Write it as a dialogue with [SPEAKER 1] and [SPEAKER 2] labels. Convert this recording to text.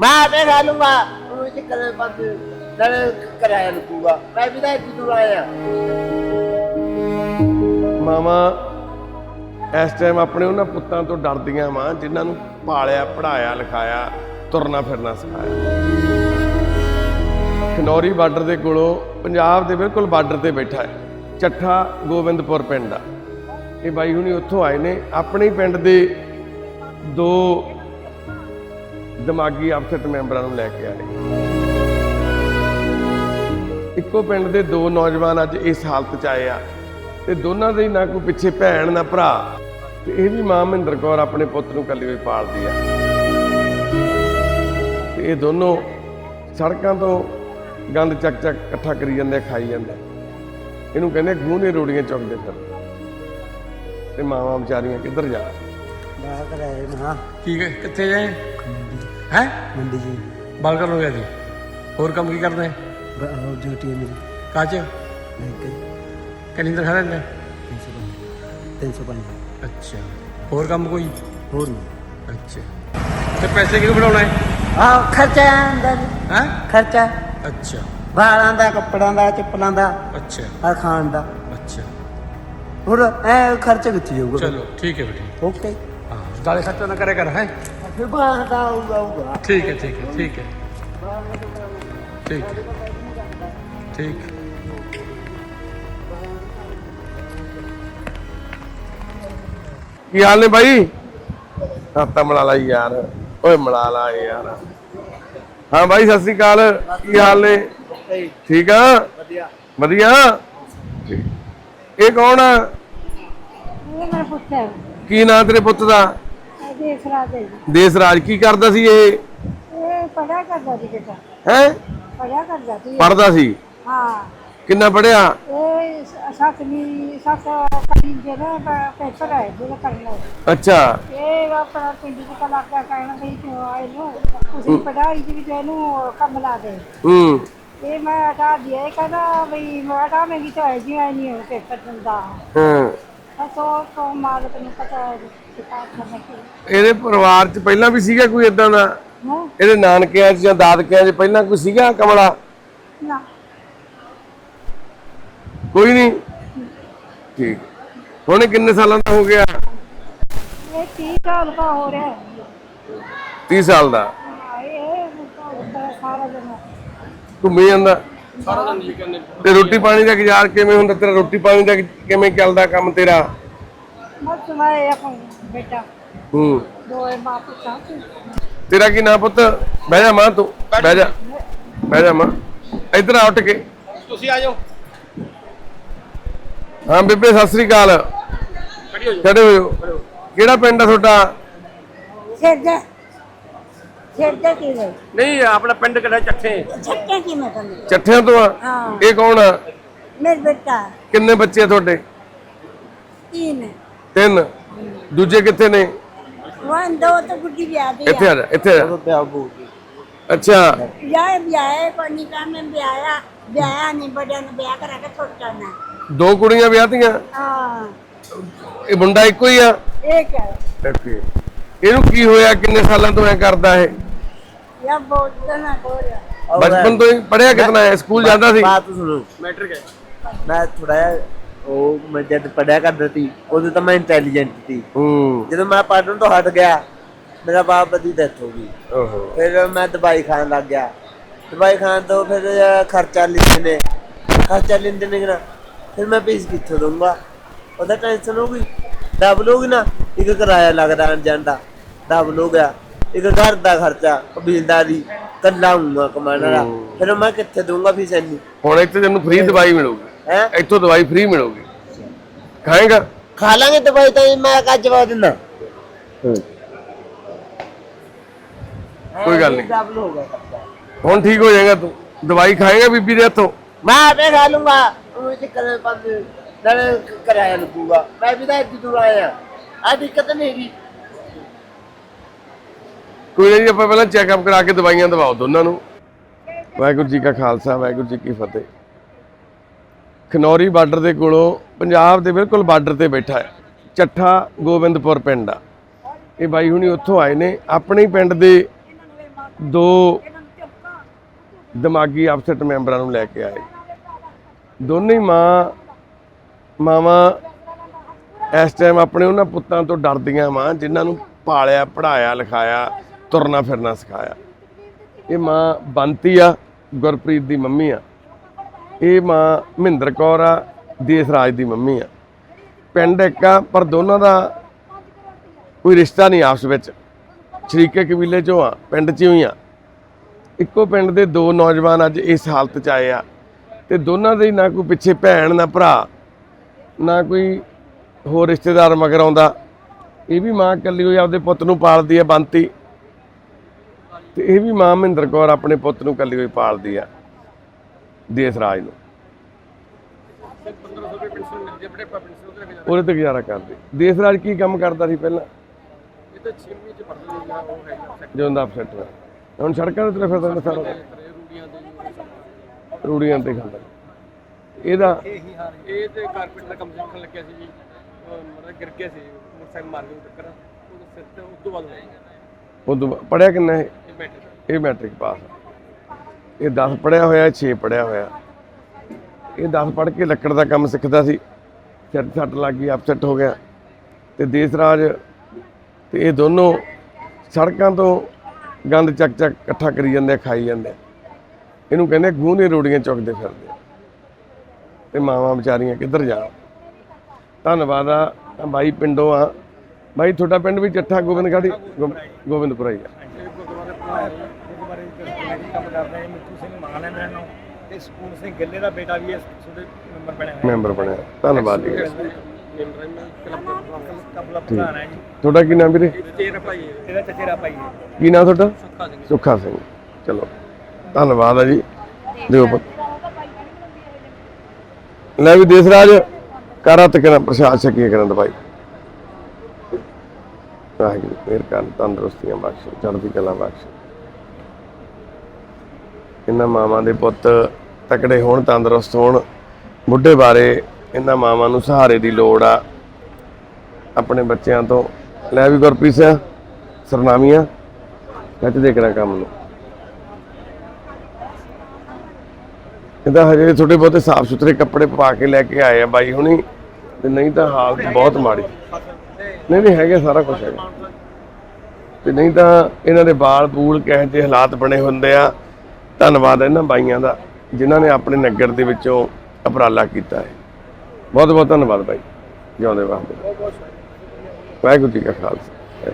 [SPEAKER 1] ਮੈਂ ਆਪੇ ਖਾ ਲੂੰਗਾ। ਉਹ ਚ ਕਰੇ ਬੰਦ ਨਾਲੇ ਕਰਾਇਆ ਲੂਗਾ ਮੈਂ ਵੀ ਤਾਂ ਇੱਥੇ ਦੂਰ ਆਇਆ।
[SPEAKER 2] ਮਾਵਾਂ ਇਸ ਟਾਈਮ ਆਪਣੇ ਉਹਨਾਂ ਪੁੱਤਾਂ ਤੋਂ ਡਰਦੀਆਂ ਮਾਂ ਜਿਨ੍ਹਾਂ ਨੂੰ ਪਾਲਿਆ ਪੜਾਇਆ ਲਿਖਾਇਆ, ਤੁਰਨਾ ਫਿਰਨਾ ਸਿਖਾਇਆ। ਖਨੌਰੀ ਬਾਰਡਰ ਦੇ ਕੋਲੋਂ ਪੰਜਾਬ ਦੇ ਬਿਲਕੁਲ ਬਾਰਡਰ ਤੇ ਬੈਠਾ ਹੈ। ਚੱਠਾ ਗੋਬਿੰਦਪੁਰ ਪਿੰਡ ਦਾ ਇਹ ਬਾਈ ਹੁਣੀ ਉੱਥੋਂ ਆਏ ਨੇ। ਆਪਣੇ ਪਿੰਡ ਦੇ ਦੋ ਦਿਮਾਗੀ ਅਫਸਰ ਮੈਂਬਰਾਂ ਨੂੰ ਲੈ ਕੇ ਆਏ ਇੱਕੋ ਪਿੰਡ ਦੇ ਦੋ ਨੌਜਵਾਨ ਅੱਜ ਇਸ ਹਾਲਤ 'ਚ ਆਏ ਆ ਤੇ ਦੋਨਾਂ ਦੇ ਹੀ ਨਾ ਕੋਈ ਪਿੱਛੇ ਭੈਣ ਨਾ ਭਰਾ। ਤੇ ਇਹ ਵੀ ਮਾਂ ਮਹਿੰਦਰ ਕੌਰ ਆਪਣੇ ਪੁੱਤ ਨੂੰ ਕੱਲੀ ਹੋਈ ਪਾਲਦੀ ਆ। ਤੇ ਇਹ ਦੋਨੋਂ ਸੜਕਾਂ ਤੋਂ ਗੰਦ ਚੱਕ ਚੱਕ ਇਕੱਠਾ ਕਰੀ ਜਾਂਦੇ ਆ, ਖਾਈ ਜਾਂਦੇ। ਇਹਨੂੰ ਕਹਿੰਦੇ ਗੂਨੇ ਰੋੜੀਆਂ ਚੁੱਕਦੇ ਫਿਰ ਤੇ ਮਾਵਾਂ ਵਿਚਾਰੀਆਂ ਕਿੱਧਰ ਜਾ
[SPEAKER 1] ਮੈਂ ਕਰਾਇਆ ਨਾ
[SPEAKER 3] ਠੀਕ ਹੈ ਕਿੱਥੇ ਜਾਏ? ਹੈ?
[SPEAKER 1] ਮੰਡੀ ਜੀ।
[SPEAKER 3] ਬਾਲ ਕਰ ਲੋਗੇ ਜੀ। ਹੋਰ ਕੰਮ ਕੀ ਕਰਦੇ? ਹੈ
[SPEAKER 1] ਉਹ ਡਿਊਟੀ ਮੇਰੀ।
[SPEAKER 3] ਕਾਚ
[SPEAKER 1] ਲੈ ਕੇ
[SPEAKER 3] ਕਿੰਨੀ ਤਨਖਾਹ ਲੈਂਦੇ?
[SPEAKER 1] 305
[SPEAKER 3] ਅੱਛਾ। ਹੋਰ ਕੰਮ ਕੋਈ?
[SPEAKER 1] ਹੋਰ ਨਹੀਂ।
[SPEAKER 3] ਅੱਛਾ। ਤੇ ਪੈਸੇ ਕਿਉਂ ਬਣਾਉਣਾ ਹੈ?
[SPEAKER 1] ਆ ਖਰਚਾ ਆਂਦਾ
[SPEAKER 3] ਹੈ?
[SPEAKER 1] ਖਰਚਾ।
[SPEAKER 3] ਅੱਛਾ।
[SPEAKER 1] ਵਾਲਾਂ ਦਾ ਕੱਪੜਾਂ ਦਾ ਚੱਪਲਾਂ ਦਾ
[SPEAKER 3] ਅੱਛਾ।
[SPEAKER 1] ਆ ਖਾਣ ਦਾ।
[SPEAKER 3] ਅੱਛਾ।
[SPEAKER 1] ਹੋਰ ਐ ਖਰਚਾ ਕਿੱਥੇ ਜਾਊਗਾ।
[SPEAKER 3] ਚਲੋ ਠੀਕ ਹੈ ਬੇਟੀ।
[SPEAKER 1] ਓਕੇ।
[SPEAKER 3] ਹਾਂ ਦਾਲੇ ਖਰਚਾ ਨਾ ਕਰਿਆ ਕਰ ਹੈ?
[SPEAKER 1] ਫਿਰ ਬਾਹਰ ਦਾ ਆਊਗਾ ਆਊਗਾ।
[SPEAKER 3] ਠੀਕ ਹੈ ਠੀਕ ਹੈ ਠੀਕ ਹੈ। ਠੀਕ ਹੈ। ਠੀਕ।
[SPEAKER 2] ਕੀ ਹਾਲ ਨੇ ਬਾਈ? ਹੱਥਾਂ ਮਿਲਾ ਲਾ ਯਾਰ। ਓਏ ਮਿਲਾ ਲਾ ਯਾਰ। ਹਾਂ ਬਾਈ ਸਤਿ ਸ੍ਰੀ ਅਕਾਲ। ਕੀ ਹਾਲ ਨੇ? ਠੀਕ ਆ?
[SPEAKER 1] ਵਧੀਆ।
[SPEAKER 2] ਵਧੀਆ? ਇਹ ਕੌਣ ਆ?
[SPEAKER 4] ਇਹ ਮੇਰਾ ਪੁੱਤ ਹੈ।
[SPEAKER 2] ਕੀ ਨਾਂ ਤੇਰੇ ਪੁੱਤ ਦਾ?
[SPEAKER 4] ਇਹ ਦੇਖ ਰਾ ਦੇ
[SPEAKER 2] ਦੇਸ ਰਾਜ ਕੀ ਕਰਦਾ ਸੀ ਇਹ?
[SPEAKER 4] ਇਹ ਪੜਿਆ ਕਰਦਾ ਸੀ ਬੇਟਾ।
[SPEAKER 2] ਹੈ?
[SPEAKER 4] ਪੜਿਆ ਕਰਦਾ ਸੀ।
[SPEAKER 2] ਪੜਦਾ ਸੀ?
[SPEAKER 4] ਹਾਂ।
[SPEAKER 2] ਕਿੰਨਾ ਪੜਿਆ
[SPEAKER 4] ਇਹ ਸੱਤਵੀਂ ਸੱਤ ਕਰੀ ਜਿਹੜਾ ਪ- ਪੇਪਰ ਹੈ ਜਿਹੜਾ ਕਰਨਾ ਹੈ।
[SPEAKER 2] ਅੱਛਾ।
[SPEAKER 4] ਇਹ ਆਪਣਾ ਪਿੰਡ ਚ ਕਲਾ ਕਾ ਕਹਿਣਾ ਵੀ ਤੂੰ ਆਏ ਨੂੰ ਤੁਸੀਂ ਪੜਾਈ ਚ ਵੀ ਤੇ ਇਹਨੂੰ ਕੰਮ ਲਾ ਦੇ।
[SPEAKER 2] ਹੂੰ।
[SPEAKER 4] ਇਹ ਮੈਂ ਹਟਾ ਦਿਆ ਇਹ ਕਹਿੰਦਾ ਵੀ ਮੈਂ ਹਟਾ ਮੈਂ ਤਾਂ ਹੈ ਜੀ ਆਈ ਨਹੀਂ ਪੇਪਰ ਦਿੰਦਾ।
[SPEAKER 2] ਹਾਂ।
[SPEAKER 4] ਪਤਾ ਹੈ ਕਿਤਾਬ ਕਰਨਾ ਕੀ।
[SPEAKER 2] ਇਹਦੇ ਪਰਿਵਾਰ 'ਚ ਪਹਿਲਾਂ ਵੀ ਸੀਗਾ ਕੋਈ ਇਦਾਂ ਦਾ?
[SPEAKER 4] ਹੈ?
[SPEAKER 2] ਇਹਦੇ ਨਾਨਕਿਆਂ 'ਚ ਜਾਂ ਦਾਦਕਿਆਂ 'ਚ ਪਹਿਲਾਂ ਕੋਈ ਸੀਗਾ ਕਮਲਾ?
[SPEAKER 4] ਨਾ।
[SPEAKER 2] ਕੋਈ ਨਹੀਂ? ਠੀਕ। ਹੁਣ ਇਹ ਕਿੰਨੇ ਸਾਲਾਂ ਦਾ ਹੋ ਗਿਆ?
[SPEAKER 4] ਇਹ 30 ਸਾਲ ਦਾ ਹੋ ਰਿਹਾ ਹੈ।
[SPEAKER 2] 30 ਸਾਲ ਦਾ?
[SPEAKER 4] ਹਾਂ, ਇਹ ਤਾਂ ਸਾਰਾ ਦਿਨ।
[SPEAKER 2] ਘੁੰਮੀ ਜਾਂਦਾ? ਸਾਰਾ ਦਿਨ ਜੀ ਕਹਿੰਦੇ। ਤੇ ਰੋਟੀ ਪਾਣੀ ਦਾ ਗੁਜ਼ਾਰ ਕਿਵੇਂ ਹੁੰਦਾ? ਤੇਰਾ ਰੋਟੀ ਪਾਣੀ ਦਾ ਕਿਵੇਂ ਚੱਲਦਾ ਕੰਮ ਤੇਰਾ?
[SPEAKER 4] ਬਸ ਮੈਂ ਆਪਣਾ ਬੇਟਾ।
[SPEAKER 2] ਹੂੰ।
[SPEAKER 4] ਦੋ ਬਾਪ ਸਾਥ
[SPEAKER 2] ਤੇਰਾ ਕੀ ਨਾਂ ਪੁੱਤ? ਬਹਿ ਜਾ ਮਾਂ ਤੂੰ। ਬਹਿ ਜਾ। ਬਹਿ ਜਾ ਮਾਂ। ਇੱਧਰ ਆ ਉੱਠ ਕੇ।
[SPEAKER 3] ਤੁਸੀਂ ਆ ਜਾਓ।
[SPEAKER 2] ਹਾਂ ਬੇਬੇ ਸਤਿ ਸ੍ਰੀ ਅਕਾਲ। ਖੜੇ ਹੋ ਜਾਓ। ਕਿਹੜਾ ਪਿੰਡ ਆ ਤੁਹਾਡਾ?
[SPEAKER 4] ਸਿਰਦੇ ਸਿਰਦੇ ਕੀ ਨੇ
[SPEAKER 3] ਨਹੀਂ ਆਪਣਾ ਪਿੰਡ ਕਿਹੜਾ ਚੱਠੇ।
[SPEAKER 4] ਛੱਟੇ ਕੀ ਮੈਂ ਕਹਿੰਦੀ
[SPEAKER 2] ਚੱਠਿਆਂ ਤੋਂ ਆ?
[SPEAKER 4] ਹਾਂ।
[SPEAKER 2] ਇਹ ਕੌਣ ਆ?
[SPEAKER 4] ਮੇਰੇ ਬੇਟਾ।
[SPEAKER 2] ਕਿੰਨੇ ਬੱਚੇ ਆ ਤੁਹਾਡੇ?
[SPEAKER 4] तीन
[SPEAKER 2] ਤਿੰਨ ਦੂਜੇ ਕਿੱਥੇ ਨੇ
[SPEAKER 4] वन दो तो गुड्डी ब्याह दी
[SPEAKER 2] ਇੱਥੇ ਆ ਜਾ ਇੱਥੇ ਆ ਜਾ
[SPEAKER 1] ਪਿਆਬੂ
[SPEAKER 2] ਅੱਛਾ
[SPEAKER 4] ब्याह ब्याह को निकाह में ब्याया ब्याया नहीं बड़े ने ब्याह करा के छोटा ना
[SPEAKER 2] ਦੋ ਕੁੜੀਆਂ ਵਿਆਹਤੀਆਂ
[SPEAKER 4] हाँ
[SPEAKER 2] ਇਹ ਮੁੰਡਾ ਇੱਕੋ ਹੀ ਆ
[SPEAKER 4] एक है
[SPEAKER 2] ਓਕੇ ਇਹਨੂੰ ਕੀ ਹੋਇਆ ਕਿੰਨੇ ਸਾਲਾਂ ਤੋਂ ਐ ਕਰਦਾ ਇਹ
[SPEAKER 4] या बहुत ना हो रहा
[SPEAKER 2] ਬਚਪਨ ਤੋਂ ਹੀ ਪੜਿਆ ਕਿਤਨਾ ਹੈ ਸਕੂਲ ਜਾਂਦਾ ਸੀ
[SPEAKER 1] ਬਾਤ ਸੁਣੋ
[SPEAKER 3] ਮੈਟ੍ਰਿਕ ਹੈ
[SPEAKER 1] ਮੈਂ ਥੋੜਾ ਜਿਹਾ ਉਹ ਮੈਂ ਜਦ ਪੜਿਆ ਕਰਦਾ ਸੀ ਉਦੋਂ ਤਾਂ ਮੈਂ ਇੰਟੈਲੀਜੈਂਟ ਸੀ।
[SPEAKER 2] ਹੂੰ।
[SPEAKER 1] ਜਦੋਂ ਮੈਂ ਪੜਨ ਤੋਂ ਹਟ ਗਿਆ ਮੇਰਾ ਬਾਪ ਦੀ ਡੈਥ ਹੋ ਗਈ।
[SPEAKER 2] ਓਹੋ।
[SPEAKER 1] ਫਿਰ ਮੈਂ ਦਵਾਈ ਖਾਣ ਲੱਗ ਗਿਆ। ਦਵਾਈ ਖਾਣ ਤੋਂ ਫਿਰ ਖਰਚਾ ਲੈਂਦੇ ਨੇ। ਖਰਚਾ ਲੈਂਦੇ ਨੇ ਨਾ ਫਿਰ ਮੈਂ ਫੀਸ ਕਿੱਥੋਂ ਦਊਂਗਾ? ਉਹਦਾ ਟੈਨਸ਼ਨ ਹੋ ਗਈ। ਡਬਲ ਹੋ ਗਈ ਨਾ ਇੱਕ ਕਿਰਾਇਆ ਲੱਗਦਾ ਆਉਣ ਜਾਣ ਦਾ। ਡਬਲ ਹੋ ਗਿਆ। ਇੱਕ ਘਰ ਦਾ ਖਰਚਾ ਕਬੀਲਦਾਰੀ ਕੱਲਾ ਹੂੰਗਾ ਕਮਾਉਣ ਵਾਲਾ। ਫਿਰ ਮੈਂ ਕਿੱਥੇ ਦਊਂਗਾ ਫੀਸ ਇੰਨੀ?
[SPEAKER 2] ਹੁਣ ਇੱਥੇ ਤੈਨੂੰ ਫ੍ਰੀ ਦਵਾਈ ਮਿਲੂਗੀ।
[SPEAKER 1] ਹੈ?
[SPEAKER 2] ਇੱਥੋਂ ਦਵਾਈ ਫ੍ਰੀ ਮਿਲੂਗੀ। ਖਾਏਗਾ?
[SPEAKER 1] ਖਾ ਲਾਂਗੇ ਦਵਾਈ ਤਾਂ ਮੈਂ ਕੱਜ ਜਵਾ ਦਿੰਦਾ।
[SPEAKER 2] ਕੋਈ ਗੱਲ ਨਹੀਂ।
[SPEAKER 1] ਡਬਲ ਹੋ ਗਿਆ ਖਰਚਾ।
[SPEAKER 2] ਹੁਣ ਠੀਕ ਹੋ ਜਾਏਗਾ ਤੂੰ। ਦਵਾਈ ਖਾਏਗਾ ਬੀਬੀ ਦੇ ਹੱਥੋਂ?
[SPEAKER 1] ਮੈਂ ਆਪੇ ਖਾ ਲੂੰਗਾ। ਉਹ ਚ ਕਰੇ ਬੰਦ ਨਾਲੇ ਕਿਰਾਇਆ ਲੱਗੂਗਾ। ਮੈਂ ਵੀ ਤਾਂ ਇੱਥੇ ਦੂਰ ਆਇਆ। ਆ ਦਿੱਕਤ ਨਹੀਂ ਹੈਗੀ।
[SPEAKER 2] ਕੋਈ ਨਹੀਂ ਆਪਾਂ ਪਹਿਲਾਂ ਚੈੱਕਅਪ ਕਰਾ ਕੇ ਦਵਾਈਆਂ ਦਵਾਓ ਦੋਨਾਂ ਨੂੰ। ਵਾਹਿਗੁਰੂ ਜੀ ਕਾ ਖਾਲਸਾ ਵਾਹਿਗੁਰੂ ਜੀ ਕੀ ਫਤਿਹ। ਖਨੌਰੀ ਬਾਰਡਰ ਦੇ ਕੋਲੋਂ ਪੰਜਾਬ ਦੇ ਬਿਲਕੁਲ ਬਾਰਡਰ ਤੇ ਬੈਠਾ ਹੈ। ਚੱਠਾ ਗੋਬਿੰਦਪੁਰ ਪਿੰਡ ਆ। ਇਹ ਬਾਈ ਹੁਣੀ ਉੱਥੋਂ ਆਏ ਨੇ। ਆਪਣੇ ਹੀ ਪਿੰਡ ਦੇ ਦੋ ਦਿਮਾਗੀ ਅਪਸੈਟ ਮੈਂਬਰਾਂ ਨੂੰ ਲੈ ਕੇ ਆਏ। ਦੋਨੇ ਮਾਂ, ਮਾਵਾਂ ਇਸ ਟਾਈਮ ਆਪਣੇ ਉਹਨਾਂ ਪੁੱਤਾਂ ਤੋਂ ਡਰਦੀਆਂ ਮਾਂ ਜਿਨ੍ਹਾਂ ਨੂੰ ਪਾਲਿਆ ਪੜਾਇਆ ਲਿਖਾਇਆ, ਤੁਰਨਾ ਫਿਰਨਾ ਸਿਖਾਇਆ। ਇਹ ਮਾਂ ਬੰਤੀ ਆ, ਗੁਰਪ੍ਰੀਤ ਦੀ ਮੰਮੀ ਆ। ਇਹ ਮਾਂ ਮਹਿੰਦਰ ਕੌਰ ਆ, ਦੇਸ ਰਾਜ ਦੀ ਮੰਮੀ ਆ। ਪਿੰਡ ਇੱਕ ਆ, ਪਰ ਦੋਨਾਂ ਦਾ ਕੋਈ ਰਿਸ਼ਤਾ ਨਹੀਂ ਆਪਸ ਵਿੱਚ। ਸ਼ਰੀਕੇ ਕਬੀਲੇ ਚੋਂ ਆ, ਪਿੰਡ 'ਚੋਂ ਹੀ ਆ। ਇੱਕੋ ਪਿੰਡ ਦੇ ਦੋ ਨੌਜਵਾਨ ਅੱਜ ਇਸ ਹਾਲਤ 'ਚ ਆਏ ਆ। ਤੇ ਦੋਨਾਂ ਦੇ ਨਾ ਕੋਈ ਪਿੱਛੇ ਭੈਣ, ਨਾ ਭਰਾ, ਨਾ ਕੋਈ ਹੋਰ ਰਿਸ਼ਤੇਦਾਰ ਮਗਰ ਆਉਂਦਾ। ਇਹ ਵੀ ਮਾਂ ਇਕੱਲੀ ਹੋਈ, ਆਪਦੇ ਪੁੱਤ ਨੂੰ ਪਾਲਦੀ ਆ, ਬੰਤੀ। ਤੇ ਇਹ ਵੀ ਮਾਂ ਮਹਿੰਦਰ ਕੌਰ ਆਪਣੇ ਪੁੱਤ ਨੂੰ ਇਕੱਲੀ ਹੋਈ ਪਾਲਦੀ ਆ। ਦੇਸ ਰਾਜ ਨੂੰ। ਉਹਦੇ ਤੇ ਗੁਜ਼ਾਰਾ ਕਰਦੇ। ਦੇਸ ਰਾਜ ਕੀ ਕੰਮ ਕਰਦਾ ਸੀ ਪਹਿਲਾਂ?
[SPEAKER 3] ਇਹ ਤਾਂ 6ਵੀਂ ਚ ਪੜ੍ਹਦੇ ਨੇ ਜਿਹੜਾ ਉਹ ਹੈਗਾ
[SPEAKER 2] ਜਦੋਂ ਦਾ ਅਪਸੈਟ ਹੋਇਆ। ਹੁਣ ਸੜਕਾਂ ਦੇ ਉੱਤੇ ਫਿਰਦਾ ਹੁੰਦਾ ਸਾਰਾ
[SPEAKER 3] ਰੂੜੀਆਂ ਦੇ
[SPEAKER 2] ਰੂੜੀਆਂ ਤੇ ਖਾਂਦਾ। ਇਹਦਾ
[SPEAKER 3] ਇਹੀ ਹਾਲ ਇਹ ਤੇ ਕਾਰਪੈਂਟਰ ਦਾ ਕੰਮ ਸਿੱਖਣ ਲੱਗਿਆ ਸੀ ਜੀ ਮਤਲਬ ਗਿਰ ਗਿਆ ਸੀ ਮੋਟਰਸਾਈਕਲ ਮਾਰ ਕੇ ਟੱਕਰ ਉਹਦੇ ਸਿਰ ਤੇ ਉਸ ਤੋਂ ਬਾਅਦ ਹੋਇਆ
[SPEAKER 2] ਉਦੋਂ ਪੜਿਆ ਕਿੰਨਾ ਇਹ?
[SPEAKER 3] ਇਹ ਬੈਠੇ
[SPEAKER 2] ਇਹ ਮੈਟ੍ਰਿਕ ਪਾਸ ਆ। ਇਹ 10 ਪੜਿਆ ਹੋਇਆ 6 ਪੜਿਆ ਹੋਇਆ। ਇਹ 10 ਪੜ ਕੇ ਲੱਕੜ ਦਾ ਕੰਮ ਸਿੱਖਦਾ ਸੀ। ਸਿਰ 'ਚ ਸੱਟ ਲੱਗ ਗਈ ਅਪਸੈਟ ਹੋ ਗਿਆ। ਤੇ ਦੇਸ ਰਾਜ ਤੇ ਇਹ ਦੋਨੋਂ ਸੜਕਾਂ ਤੋਂ ਗੰਦ ਚੱਕ ਚੱਕ ਇਕੱਠਾ ਕਰੀ ਜਾਂਦੇ, ਖਾਈ ਜਾਂਦੇ। ਇਹਨੂੰ ਕਹਿੰਦੇ ਗੂੰਦੇ ਰੋੜੀਆਂ ਚੁੱਕਦੇ ਫਿਰਦੇ ਆ। ਤੇ ਮਾਵਾਂ ਵਿਚਾਰੀਆਂ ਕਿੱਧਰ ਜਾਣ? ਧੰਨਵਾਦ ਆ ਬਾਈ ਪਿੰਡੋਂ ਆ। ਬਾਈ, ਤੁਹਾਡਾ ਪਿੰਡ ਵੀ ਚੱਠਾ ਗੋਬਿੰਦਗੜ੍ਹ ਗੋ- ਗੋਬਿੰਦਪੁਰਾ ਹੀ ਆ।
[SPEAKER 3] ਇਹ ਗੁਰਦੁਆਰੇ ਗੁਰਦੁਆਰੇ ਦੇ ਕੰਮ ਕਰਦਾ ਹੈ ਮਿੱਠੂ ਸਿੰਘ ਮਾਨ ਹੈ ਮੈਨੂੰ ਤੇ ਸਕੂਲ ਸਿੰਘ ਗਿੱਲੇ ਦਾ ਬੇਟਾ ਵੀ ਇਸ ਤੁਹਾਡੇ ਮੈਂਬਰ ਬਣਿਆ। ਹੋਇਆ
[SPEAKER 2] ਮੈਂਬਰ ਬਣਿਆ ਧੰਨਵਾਦ ਜੀ।
[SPEAKER 3] ਮੈਂਬਰ ਮੈਂ ਕਲੱਬ ਕਬਲਾ ਪ੍ਰਧਾਨ ਹੈ ਜੀ
[SPEAKER 2] ਤੁਹਾਡਾ ਕੀ ਨਾਮ ਵੀਰੇ?
[SPEAKER 3] ਚੇਰਾ ਭਾਈ ਇਹਦਾ ਚਚੇਰਾ ਭਾਈ ਹੈ
[SPEAKER 2] ਕੀ ਨਾਮ ਤੁਹਾਡਾ?
[SPEAKER 3] ਸੁੱਖਾ ਸਿੰਘ।
[SPEAKER 2] ਸੁੱਖਾ ਸਿੰਘ ਚਲੋ, ਧੰਨਵਾਦ ਆ ਜੀ। ਦਿਓ ਲੈ ਵੀ ਦੇਸ ਰਾਜ ਕਰਾ ਤੇ ਪ੍ਰਸ਼ਾਦ ਛਕੀਏ ਕਰਨ ਦਾ ਭਾਈ ਵਾਹਿਗੁਰੂ, ਮਿਹਰ ਕਰ ਤੰਦਰੁਸਤੀਆਂ ਬਖਸ਼ ਚੜ੍ਹਦੀ ਕਲਾ ਬਖਸ਼ ਇਹਨਾਂ ਮਾਵਾਂ ਦੇ ਪੁੱਤ ਤਕੜੇ ਹੋਣ, ਤੰਦਰੁਸਤ ਹੋਣ, ਬੁੱਢੇ ਬਾਰੇ ਇਹਨਾਂ ਮਾਵਾਂ ਨੂੰ ਸਹਾਰੇ ਦੀ ਲੋੜ ਆ। ਆਪਣੇ ਬੱਚਿਆਂ ਤੋਂ ਲੈ ਵੀ ਗੁਰਪ੍ਰੀਤ ਸਿੰਘ, ਸਰਨਾਮੀਆਂ ਕੱਟ ਦੇ ਕਰਾਂ ਕੰਮ ਨੂੰ। ਇਹਦਾ ਹਜੇ ਥੋੜੇ ਬਹੁਤੇ ਸਾਫ਼ ਸੁਥਰੇ ਕੱਪੜੇ ਪਾ ਕੇ ਲੈ ਕੇ ਆਏ ਆ ਬਾਈ ਹੁਣੀ, ਤੇ ਨਹੀਂ ਤਾਂ ਹਾਲਤ ਬਹੁਤ ਮਾੜੀ। ਨਹੀਂ ਨਹੀਂ, ਹੈਗੇ ਸਾਰਾ ਕੁਝ ਹੈਗਾ। ਤੇ ਨਹੀਂ ਤਾਂ ਇਹਨਾਂ ਦੇ ਬਾਲ ਬੂਲ ਕਿਹੋ ਜਿਹੇ ਹਾਲਾਤ ਬਣੇ ਹੁੰਦੇ ਆ। ਧੰਨਵਾਦ ਇਹਨਾਂ ਬਾਈਆਂ ਦਾ, ਜਿਨ੍ਹਾਂ ਨੇ ਆਪਣੇ ਨਗਰ ਦੇ ਵਿੱਚੋਂ ਉਪਰਾਲਾ ਕੀਤਾ ਹੈ। ਬਹੁਤ ਬਹੁਤ ਧੰਨਵਾਦ ਬਾਈ। ਜਿਉਂਦੇ ਵਾਸਤੇ ਵਾਹਿਗੁਰੂ ਜੀ ਕਾ ਖਾਲਸਾ।